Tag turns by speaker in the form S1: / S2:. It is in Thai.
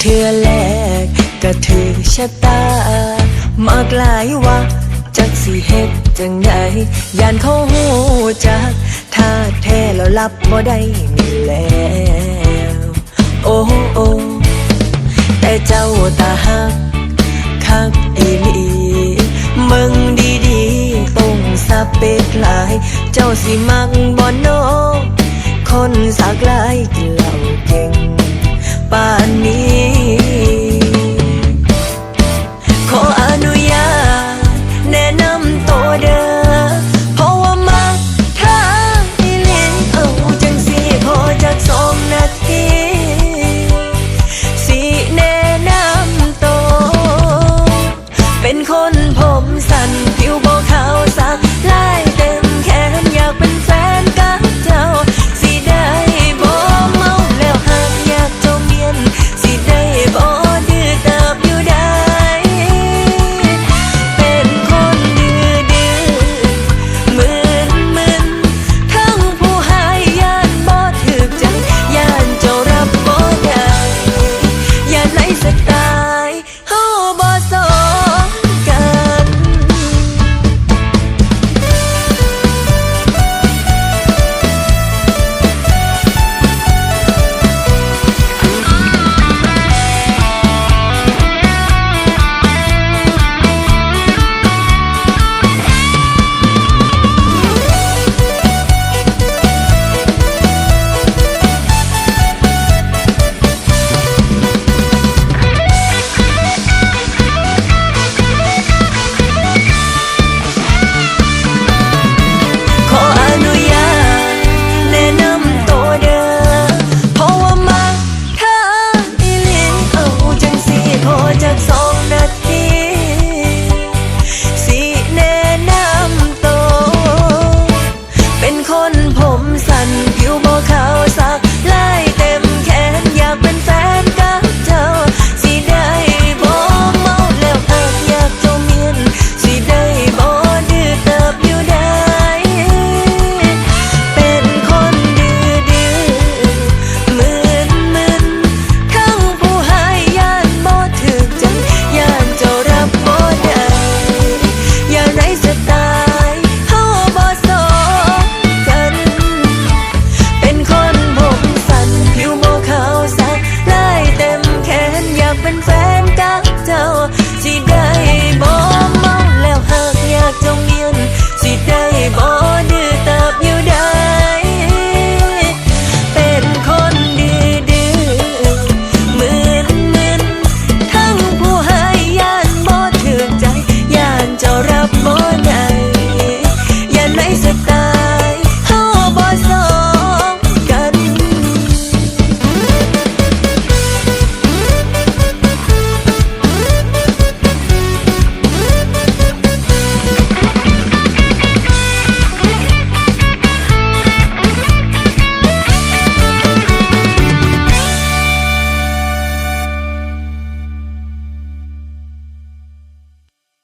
S1: เธอแลกก็เธอชะตา มากลายว่าจักสิเฮ็ดจังไดยานเขาหูจักถ้าแท้แล้วรับบ่ได้นี่แล้วโอ้โอ้แต่เจ้าตาหักคักอีลีมึงดีดีตรงสะเป็ดลาย เจ้าสิมักบ่นอคนสากลายกินเหล้าเก่งป้า นผมสั้นผิวโบขาวสักลาย